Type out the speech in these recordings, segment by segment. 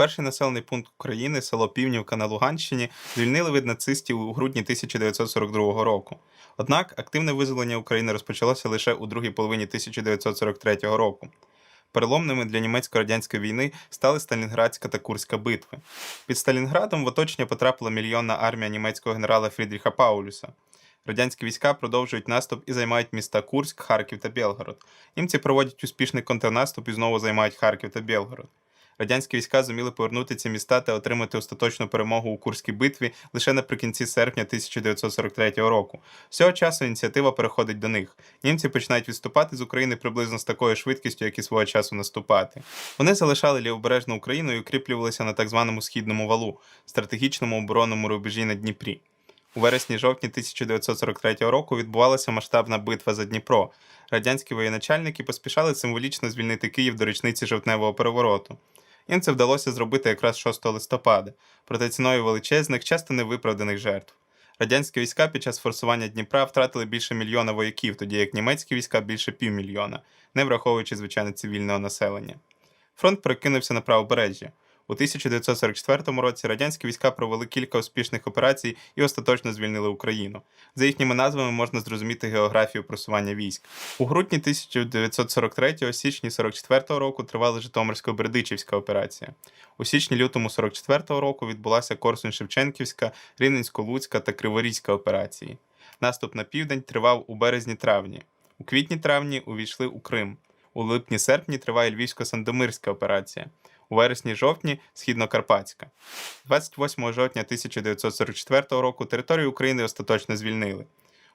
Найперший населений пункт України, село Півнівка на Луганщині, звільнили від нацистів у грудні 1942 року. Однак активне визволення України розпочалося лише у другій половині 1943 року. Переломними для німецько-радянської війни стали Сталінградська та Курська битви. Під Сталінградом в оточення потрапила мільйонна армія німецького генерала Фрідріха Паулюса. Радянські війська продовжують наступ і займають міста Курськ, Харків та Білгород. Німці проводять успішний контрнаступ і знову займають Харків та Білгород. Радянські війська зуміли повернути ці міста та отримати остаточну перемогу у Курській битві лише наприкінці серпня 1943 року. З цього часу ініціатива переходить до них. Німці починають відступати з України приблизно з такою швидкістю, як і свого часу наступати. Вони залишали лівобережну Україну і укріплювалися на так званому східному валу, стратегічному оборонному рубежі на Дніпрі. У вересні-жовтні 1943 року відбувалася масштабна битва за Дніпро. Радянські воєначальники поспішали символічно звільнити Київ до річниці жовтневого перевороту. Їм це вдалося зробити якраз 6 листопада, проте ціною величезних, часто невиправданих жертв. Радянські війська під час форсування Дніпра втратили більше мільйона вояків, тоді як німецькі війська більше півмільйона, не враховуючи звичайно цивільного населення. Фронт перекинувся на правобережжя. У 1944 році радянські війська провели кілька успішних операцій і остаточно звільнили Україну. За їхніми назвами можна зрозуміти географію просування військ. У грудні 1943 січні 44 року тривала Житомирсько-Бердичівська операція. У січні-лютому 44-го року відбулася Корсунь-Шевченківська, Рівненсько-Луцька та Криворізька операції. Наступ на південь тривав у березні-травні. У квітні-травні увійшли у Крим. У липні-серпні триває Львівсько-Сандомирська операція. У вересні-жовтні східнокарпатська. 28 жовтня 1944 року територію України остаточно звільнили.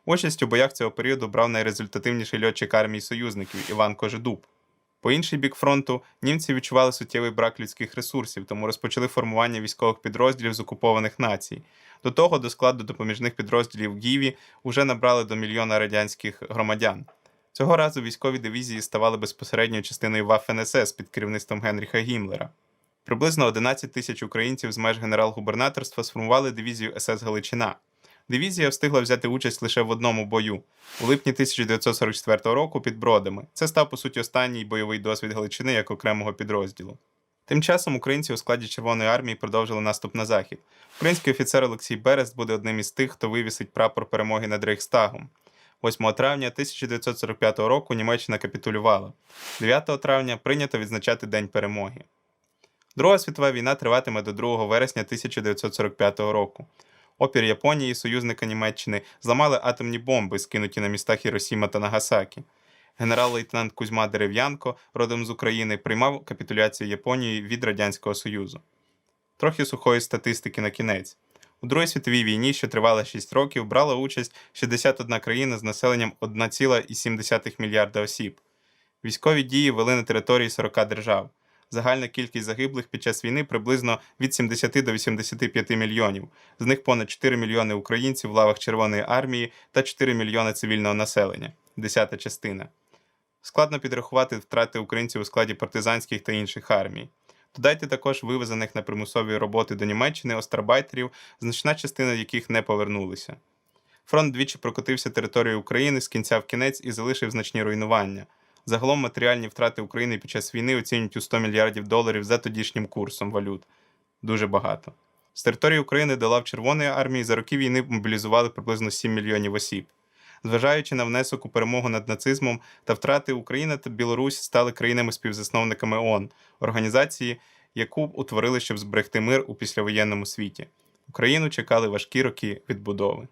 Участь у боях цього періоду брав найрезультативніший льотчик армії союзників Іван Кожедуб. По інший бік фронту німці відчували суттєвий брак людських ресурсів, тому розпочали формування військових підрозділів з окупованих націй. До того до складу допоміжних підрозділів Гіві вже набрали до мільйона радянських громадян. Цього разу військові дивізії ставали безпосередньою частиною Waffen-СС під керівництвом Генріха Гімлера. Приблизно 11 тисяч українців з меж генерал-губернаторства сформували дивізію СС Галичина. Дивізія встигла взяти участь лише в одному бою у липні 1944 року під Бродами. Це став по суті останній бойовий досвід Галичини як окремого підрозділу. Тим часом українці у складі Червоної армії продовжили наступ на захід. Український офіцер Олексій Берест буде одним із тих, хто вивісить прапор перемоги над Рейхстагом. 8 травня 1945 року Німеччина капітулювала. 9 травня прийнято відзначати День перемоги. Друга світова війна триватиме до 2 вересня 1945 року. Опір Японії, союзника Німеччини, зламали атомні бомби, скинуті на містах Хіросіма та Нагасакі. Генерал-лейтенант Кузьма Дерев'янко, родом з України, приймав капітуляцію Японії від Радянського Союзу. Трохи сухої статистики на кінець. У Другій світовій війні, що тривала 6 років, брала участь 61 країна з населенням 1,7 мільярда осіб. Військові дії вели на території 40 держав. Загальна кількість загиблих під час війни приблизно від 70 до 85 мільйонів. З них понад 4 мільйони українців в лавах Червоної армії та 4 мільйони цивільного населення десята частина. Складно підрахувати втрати українців у складі партизанських та інших армій. Додайте також вивезених на примусові роботи до Німеччини остарбайтерів, значна частина яких не повернулися. Фронт двічі прокотився територією України з кінця в кінець і залишив значні руйнування. Загалом матеріальні втрати України під час війни оцінюють у 100 мільярдів доларів за тодішнім курсом валют. Дуже багато. З території України до лав Червоної армії за роки війни мобілізували приблизно 7 мільйонів осіб. Зважаючи на внесок у перемогу над нацизмом та втрати Україна та Білорусь стали країнами-співзасновниками ООН, організації, яку утворили, щоб зберегти мир у післявоєнному світі. Україну чекали важкі роки відбудови.